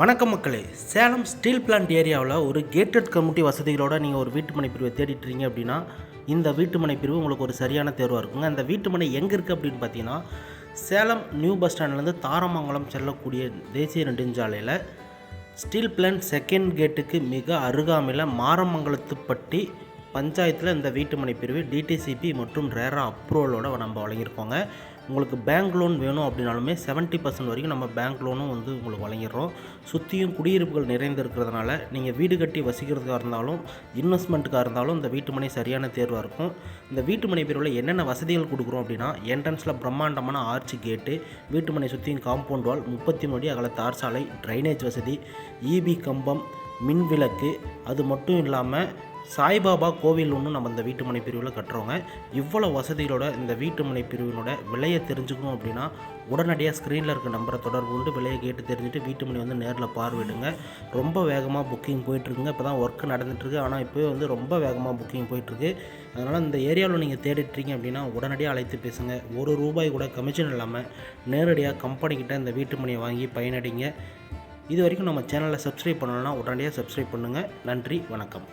வணக்கம் மக்களே. Salem steel plant ஏரியாவில் ஒரு கேட்டட் கம்யூனிட்டி வசதிகளோட நீங்கள் ஒரு வீட்டுமனை பிரிவை தேடிட்டு இருக்கீங்க அப்படின்னா இந்த வீட்டுமனை பிரிவு உங்களுக்கு ஒரு சரியான தேர்வாக இருக்குங்க. அந்த வீட்டுமனை எங்கே இருக்குது அப்படின்னு பார்த்தீங்கன்னா சேலம் நியூ பஸ் ஸ்டாண்ட்லேருந்து தாரமங்கலம் செல்லக்கூடிய தேசிய நெடுஞ்சாலையில் ஸ்டீல் பிளான்ட் செகண்ட் கேட்டுக்கு மிக அருகாமையில் மாரமங்கலத்துப்பட்டி பஞ்சாயத்தில் இந்த வீட்டுமனை பிரிவு டிடிசிபி மற்றும் ரேரா அப்ரூவலோட நம்ம வழங்கியிருக்கோங்க. உங்களுக்கு பேங்க் லோன் வேணும் அப்படின்னாலுமே 70% பர்சன்ட் வரைக்கும் நம்ம பேங்க் லோனும் வந்து உங்களுக்கு வழங்கிடுறோம். சுற்றியும் குடியிருப்புகள் நிறைந்திருக்கிறதுனால நீங்கள் வீடு கட்டி வசிக்கிறதுக்காக இருந்தாலும் இன்வெஸ்ட்மெண்ட்டுக்காக இருந்தாலும் இந்த வீட்டுமனை சரியான தேர்வாக இருக்கும். இந்த வீட்டுமனை பிரிவில் என்னென்ன வசதிகள் கொடுக்குறோம் அப்படின்னா என்ட்ரன்ஸில் பிரம்மாண்டமான ஆர்ச்சி கேட்டு வீட்டுமனை சுற்றியும் காம்பவுண்ட் வால் முப்பத்தி மூணு அகல தார் சாலை ட்ரைனேஜ் வசதி இபி கம்பம் மின் விளக்கு அது மட்டும் இல்லாமல் சாய்பாபா கோவில் ஒன்று நம்ம இந்த வீட்டுமனை பிரிவில் கட்டுறோங்க. இவ்வளோ வசதிகளோட இந்த வீட்டுமனை பிரிவினோட விலையை தெரிஞ்சுக்கணும் அப்படின்னா உடனடியாக ஸ்க்ரீனில் இருக்க நம்பரை தொடர்பு கொண்டு விலையை கேட்டு தெரிஞ்சுட்டு வீட்டுமனை வந்து நேரில் பார்வையிடுங்க. ரொம்ப வேகமாக புக்கிங் போயிட்டுருக்குங்க. இப்போ தான் ஒர்க் நடந்துகிட்ருக்கு ஆனால் இப்போயே வந்து ரொம்ப வேகமாக புக்கிங் போயிட்டுருக்கு. அதனால் இந்த ஏரியாவில் நீங்கள் தேடிட்டுருக்கீங்க அப்படின்னா உடனடியாக அழைத்து பேசுங்க. ஒரு ரூபாய் கூட கமிஷன் இல்லாமல் நேரடியாக கம்பெனிக்கிட்ட இந்த வீட்டுமனையை வாங்கி பயனடைங்க. இது வரைக்கும் நம்ம சேனலை சப்ஸ்கிரைப் பண்ணலைன்னா உடனடியாக சப்ஸ்கிரைப் பண்ணுங்கள் நன்றி வணக்கம்.